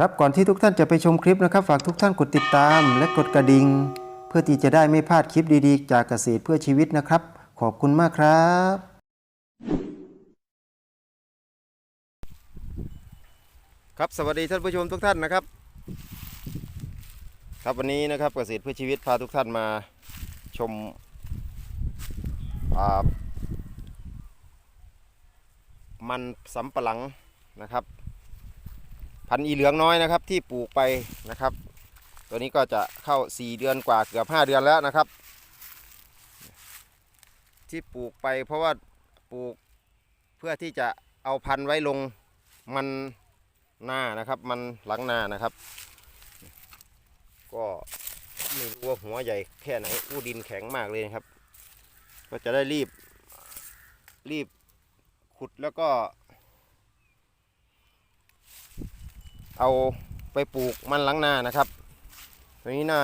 ครับก่อนที่ทุกท่านจะไปชมคลิปนะครับ ฝากทุกท่านกดติดตามและกดกระดิ่งเพื่อที่จะได้ไม่พลาดคลิปดีๆ จากเกษตรเพื่อชีวิตนะครับ ขอบคุณมากครับ ครับสวัสดีท่านผู้ชมทุกท่านนะครับ ครับวันนี้นะครับเกษตรเพื่อชีวิตพาทุกท่านมาชมอ่ามันสำปะหลังนะครับ พันธุ์อีเหลืองน้อยนะครับ ที่ปลูกไปนะครับ ตัวนี้ก็จะเข้า 4 เดือนกว่าเกือบ 5 เดือนแล้วนะครับ ที่ปลูกไปเพราะว่าปลูกเพื่อที่จะเอาพันธุ์ไว้ลงมันหน้านะครับมันหลังนานะครับ ก็ไม่รู้ว่าหัวใหญ่แค่ไหนอู้ดินแข็งมากเลยนะครับ ก็จะได้รีบรีบขุดแล้วก็ เอาไปปลูกมันหลังนานะครับตัวนี้น่า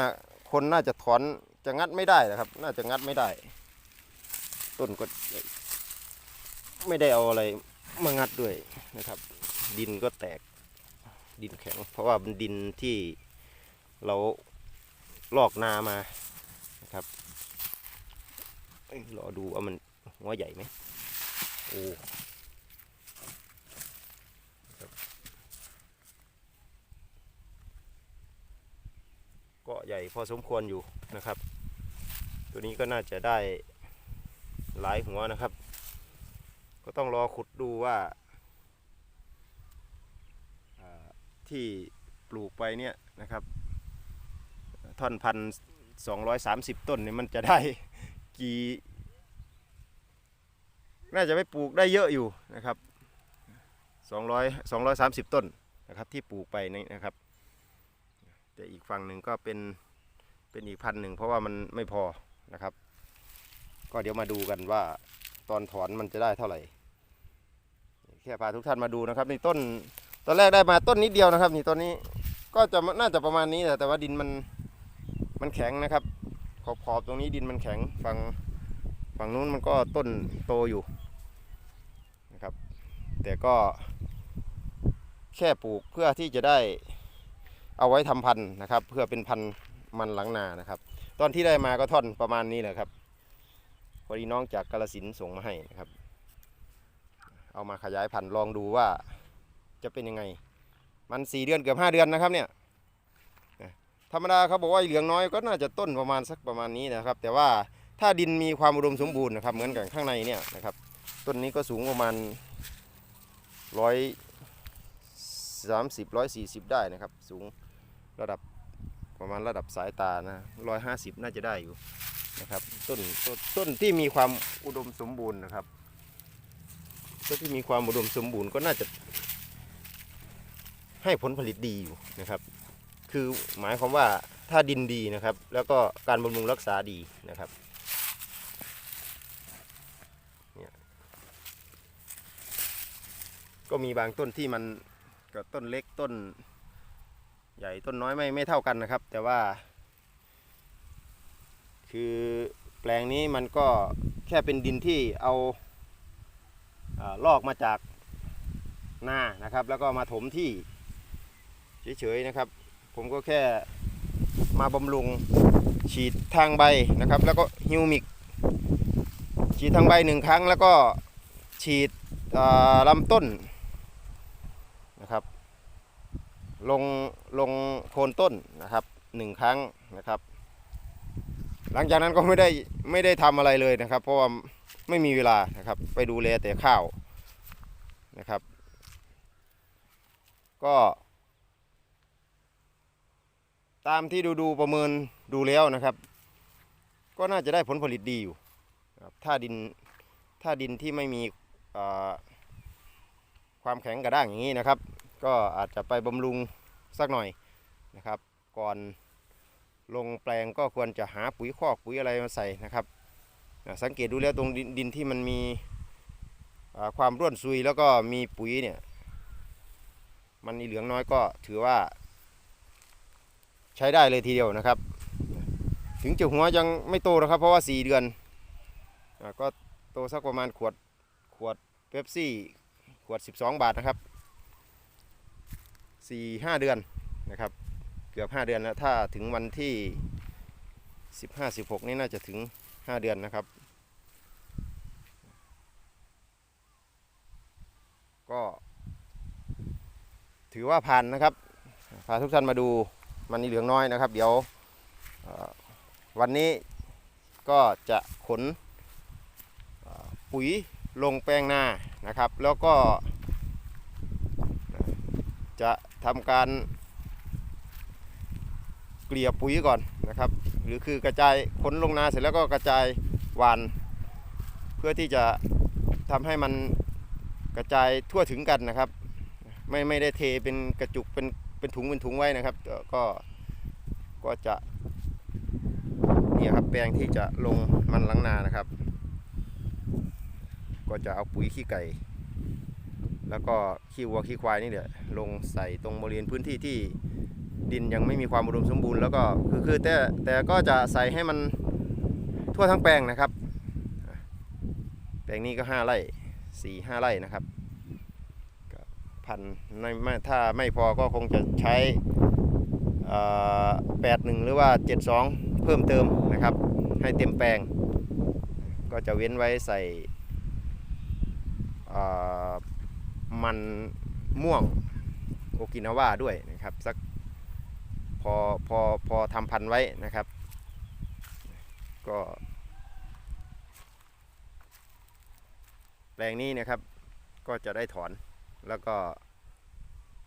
คนน่าจะถอนจะงัดไม่ได้นะครับ น่าจะงัดไม่ได้ ต้นก็ไม่ได้เอาอะไรมางัดด้วยนะครับ ดินก็แตกดินแข็ง เพราะว่าเป็นดินที่เราลอกนามานะครับเอ้ยรอดูว่ามันหัวใหญ่ไหมโอ้ ก็ ใหญ่พอสมควรอยู่นะครับ ตัวนี้ก็น่าจะได้หลายหัวนะครับ ก็ต้องรอขุดดูว่าที่ปลูกไปเนี่ยนะครับ ท่อนพันสองร้อยสามสิบต้นเนี่ยมันจะได้กี่น่าจะไปปลูกได้เยอะอยู่นะครับสองร้อยสองร้อยสามสิบต้นนะครับที่ปลูกไปนี่นะครับ แต่อีกฝั่งหนึ่งก็เป็นเป็นอีกพันหนึ่งเพราะว่ามันไม่พอนะครับ ก็เดี๋ยวมาดูกันว่าตอนถอนมันจะได้เท่าไหร่แค่พาทุกท่านมาดูนะครับนี่ต้นตอนแรกได้มาต้นนิดเดียวนะครับ นี่ต้นนี้ก็จะน่าจะประมาณนี้แหละแต่ว่าดินมันมันแข็งนะครับ ขอบขอบตรงนี้ดินมันแข็งฝั่งฝั่งนู้นมันก็ต้นโตอยู่นะครับ แต่ก็แค่ปลูกเพื่อที่จะได้ เอาไว้ทำพันธุ์นะครับ เพื่อเป็นพันธุ์มันหลังนานะครับ ตอนที่ได้มาก็ท่อนประมาณนี้แหละครับพอดีน้องจากกาลสินส่งมาให้นะครับ เอามาขยายพันธุ์ลองดูว่าจะเป็นยังไง มันสี่เดือนเกือบห้าเดือนนะครับเนี่ยธรรมดาเขาบอกว่าเหลืองน้อยก็น่าจะต้นประมาณสักประมาณนี้นะครับ แต่ว่าถ้าดินมีความอุดมสมบูรณ์นะครับ เหมือนกับข้างในเนี่ยนะครับ ต้นนี้ก็สูงประมาณร้อย สามสิบร้อยสี่สิบได้นะครับ สูงระดับประมาณระดับสายตานะร้อยห้าสิบน่าจะได้อยู่นะครับต้นต้นต้นที่มีความอุดมสมบูรณ์นะครับต้นที่มีความอุดมสมบูรณ์ก็น่าจะให้ผลผลิตดีอยู่นะครับ คือหมายความว่าถ้าดินดีนะครับ แล้วก็การบำรุงรักษาดีนะครับเนี่ยก็มีบางต้นที่มัน ก็ต้นเล็กต้น ใหญ่ต้นน้อยไม่ไม่เท่ากันนะครับ แต่ว่า คือแปลงนี้มันก็แค่เป็นดินที่เอาอาลอกมาจากนานะครับ แล้วก็มาถมที่เฉยๆนะครับ ผมก็แค่มาบำรุงฉีดทางใบนะครับ แล้วก็ฮิวมิก ฉีดทางใบหนึ่งครั้งแล้วก็ฉีดลำต้นนะครับ ลงลงโคนต้นนะครับหนึ่งครั้งนะครับ หลังจากนั้นก็ไม่ได้ไม่ได้ทำอะไรเลยนะครับ เพราะว่าไม่มีเวลานะครับ ไปดูแลแต่ข้าวนะครับ ก็ ตามที่ดูดูประเมินดูแล้วนะครับ ก็น่าจะได้ผลผลิตดีอยู่นะถ้าดินถ้าดินที่ไม่มีความแข็งกระด้างอย่างนี้นะครับ ก็อาจจะไปบำรุงสักหน่อยนะครับ ก่อนลงแปลงก็ควรจะหาปุ๋ยคอกปุ๋ยอะไรมาใส่นะครับสังเกตดูแล้วตรงดินที่มันมีความร่วนซุยแล้วก็มีปุ๋ยเนี่ยมันเหลืองน้อยก็ถือว่า ใช้ได้เลยทีเดียวนะครับ ถึงจะหัวยังไม่โตนะครับ เพราะว่า 4 เดือนอก็โตสักประมาณขวดขวดเป๊ปซี่ขวด 12 บาทนะครับ สี่ห้าเดือนนะครับ เกือบห้าเดือนแล้วถ้าถึงวันที่สิบห้าสิบหกนี่น่าจะถึงห้าเดือนนะครับ ก็ ถือว่าผ่านนะครับพาทุกท่านมาดูมันนี่เหลืองน้อยนะครับ เดี๋ยววันนี้ก็จะขนปุ๋ยลงแปลงนานะครับ แล้วก็ จะทำการเกลี่ยปุ๋ยก่อนนะครับ หรือคือกระจายขนลงนาเสร็จแล้วก็กระจายหวาน เพื่อที่จะทำให้มันกระจายทั่วถึงกันนะครับ ไม่ไม่ได้เทเป็นกระจุกเป็นเป็นถุงเป็นถุงไว้นะครับก็ก็จะเนี่ยครับแปลงที่จะลงมันหลังนานะครับ ก็จะเอาปุ๋ยขี้ไก่ แล้วก็ขี้วัวขี้ควายนี่แหละลงใส่ตรงบริเวณพื้นที่ที่ดินยังไม่มีความอุดมสมบูรณ์แล้วก็คือคือแต่แต่ก็จะใส่ให้มันทั่วทั้งแปลงนะครับ แปลงนี้ก็ห้าไร่สี่ห้าไร่นะครับพันไม่ถ้าไม่พอก็คงจะใช้แปดหนึ่งหรือว่าเจ็ดสองเพิ่มเติมนะครับ ให้เต็มแปลง ก็จะเว้นไว้ใส่ มันม่วงโอกินาว่าด้วยนะครับสักพอพอพอทำพันไว้นะครับ ก็แปลงนี้นะครับก็จะได้ถอนแล้วก็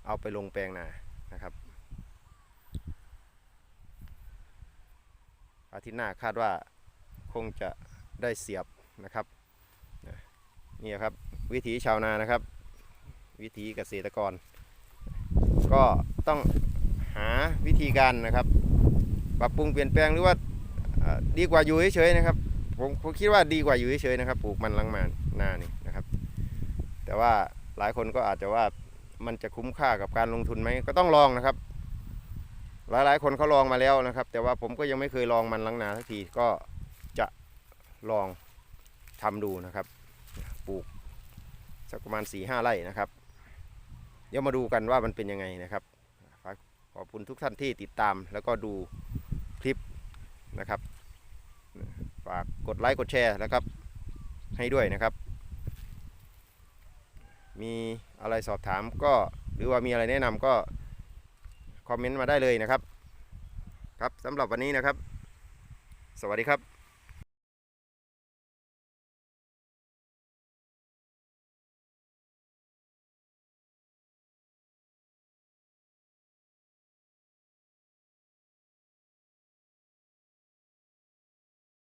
เอาไปลงแปลงนานะครับ อาทิตย์หน้าคาดว่าคงจะได้เสียบนะครับนะนี่ครับวิถีชาวนานะครับ วิถีเกษตรกร ก็ต้องหาวิธีการนะครับ ปรับปรุงเปลี่ยนแปลงหรือว่าดีกว่าอยู่เฉยๆนะครับผมผมคิดว่าดีกว่าอยู่เฉยๆนะครับปลูกมันลังมานานี่นะครับ แต่ว่าหลายคนก็อาจจะว่ามันจะคุ้มค่ากับการลงทุนไหมก็ต้องลองนะครับ หลายๆ คนเขาลองมาแล้วนะครับ แต่ว่าผมก็ยังไม่เคยลองมันลังนาสักทีก็จะลองทำดูนะครับ ปลูกสักประมาณ4ี่ห้าไร่นะครับ เดี๋ยวมาดูกันว่ามันเป็นยังไงนะครับฝากขอบคุณทุกท่านที่ติดตามแล้วก็ดูคลิปนะครับ ฝากกดไลค์กดแชร์นะครับ ให้ด้วยนะครับ มีอะไรสอบถามก็หรือว่ามีอะไรแนะนำก็คอมเมนต์มาได้เลยนะครับ ครับสำหรับวันนี้นะครับ สวัสดีครับ